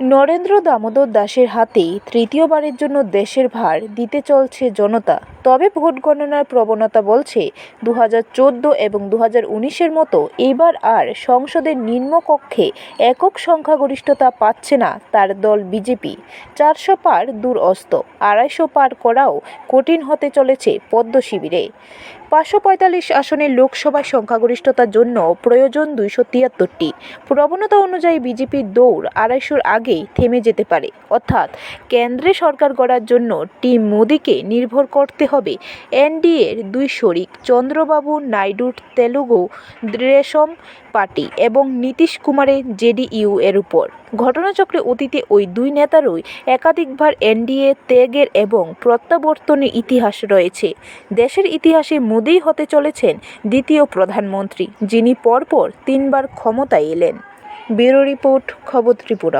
নরেন্দ্র দামোদর দাসের হাতেই তৃতীয়বারের জন্য দেশের ভার দিতে চলছে জনতা। তবে ভোট গণনার প্রবণতা বলছে দু হাজার চোদ্দ এবং দু হাজার উনিশের মতো এবার আর সংসদের নিম্নকক্ষে একক সংখ্যাগরিষ্ঠতা পাচ্ছে না তার দল বিজেপি। চারশো পার দূর অস্ত আড়াইশো পার করাও কঠিন হতে চলেছে পদ্ম শিবিরে। পাঁচশো পঁয়তাল্লিশ আসনের লোকসভায় সংখ্যাগরিষ্ঠতার জন্য প্রয়োজন দুইশো তিয়াত্তরটি। প্রবণতা অনুযায়ী বিজেপির দৌড় আড়াইশোর আগেই থেমে যেতে পারে। অর্থাৎ কেন্দ্রে সরকার গড়ার জন্য টিম মোদিকে নির্ভর করতে হবে। এনডিএর দুই শরিক চন্দ্রবাবু নাইডুর তেলুগু দেশম পার্টি এবং নীতিশ কুমারের জেডিইউ এর উপর। ঘটনাচক্রে অতীতে ওই দুই নেতারই একাধিকবার এনডিএ ত্যাগের এবং প্রত্যাবর্তনের ইতিহাস রয়েছে। দেশের ইতিহাসে মোদিই হতে চলেছেন দ্বিতীয় প্রধানমন্ত্রী, যিনি পরপর তিনবার ক্ষমতায় এলেন। ব্যুরো রিপোর্ট, খবর ত্রিপুরা।